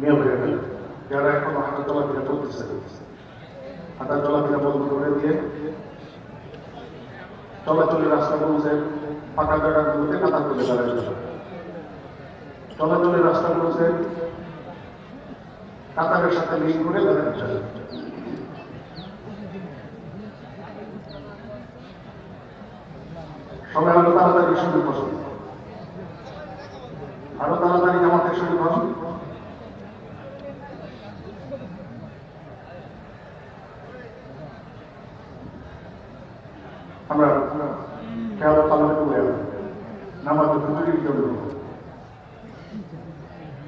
গেল। যারা এখন হাঁটা চলাফেরা করতেছে হাঁটা চলাফেরা বন্ধ করে দিয়ে চলাচলের রাস্তাগুলোতে ফাঁকা জায়গাগুলোতে কাতার করে চলাচলের রাস্তাগুলোতে কাতারের সাথে লিঙ্ক করে সবাই আরও তাড়াতাড়ি শুরু করুন আরও তাড়াতাড়ি জামাতে শুরু করুন আমরা পালন করে নামাজ হুজুরির জন্য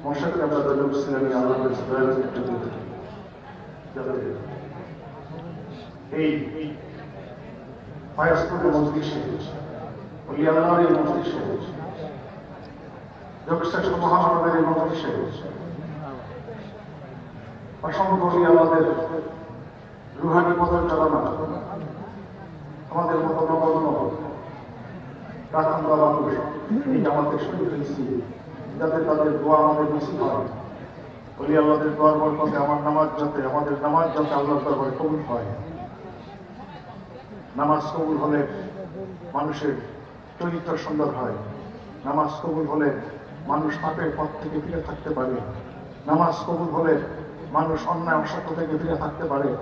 মশাকে আমরা দলের ছিলেন আল্লাহ এই ফায়াসপুরের মজলিসে ওলি আল্লাহর এই মজলিসে যোগশ্রেষ্ঠ মহামানবের এই মজলিসে অসংখ্য ওলি আমাদের রুহানি পদর চালনা এই শুরু ফেলছি যাতে তাদের দোয়া আমাদের হয়। বলি, আল্লাহদের দোয়ার বরকতে আমার নামাজ যাতে, আমাদের নামাজ যাতে দরবারে কবুল হয়। নামাজ কবুল হলে মানুষের চরিত্র সুন্দর হয়। নামাজ কবুল হলে মানুষ পাপের পথ থেকে ফিরে থাকতে পারে। নামাজ কবুল হলে মানুষ অন্যায় অসত্য থেকে ফিরে থাকতে পারে।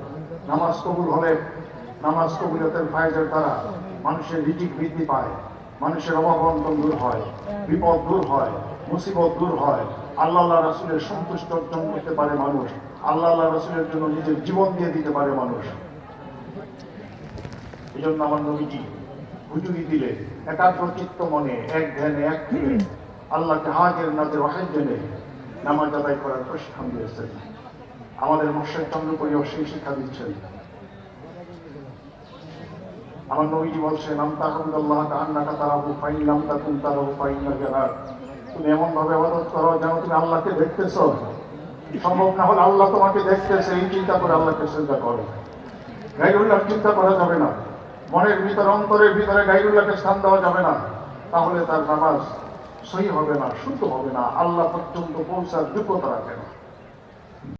নামাজ কবুল হলে নামাজ কবুলতের ফায়দের দ্বারা মানুষের রিজিক বৃদ্ধি পায়। মানুষের অভাব দূর হয়, বিপদ দূর হয়, মুসিবত দূর হয়। আল্লাহ আল্লাহ রাসুলের সন্তুষ্ট অর্জন করতে পারে মানুষ। আল্লাহ আল্লাহ রাসুলের জন্য নিজের জীবন দিয়ে দিতে পারে মানুষ। এই জন্য আমার নবীজি হুজুরি দিলে, একাগ্র চিত্ত মনে, এক ধ্যানে, এক আল্লাহকে হাজের নাজের ওয়াহেদ জেনে নামাজ আদায় করার প্রশিক্ষণ দিয়েছেন। আমাদের মশের চন্দ্রপুরীও সেই শিক্ষা দিচ্ছেন। আমার নবীজি বলছেন তুমি এমন ভাবে আবাদত করো যেন তুমি আল্লাহকে দেখতেছ। সম্ভব না হলে আল্লাহ তোমাকে দেখতেছে, এই চিন্তা করে আল্লাহকে চিন্তা করো। গাইরুল্লাহ, চিন্তা করা যাবে না। মনের ভিতরে, অন্তরের ভিতরে গাইরুল্লাহকে স্থান দেওয়া যাবে না। তাহলে তার নামাজ সহি হবে না, শুদ্ধ হবে না। আল্লাহ পর্যন্ত পৌঁছার যোগ্যতা রাখে না।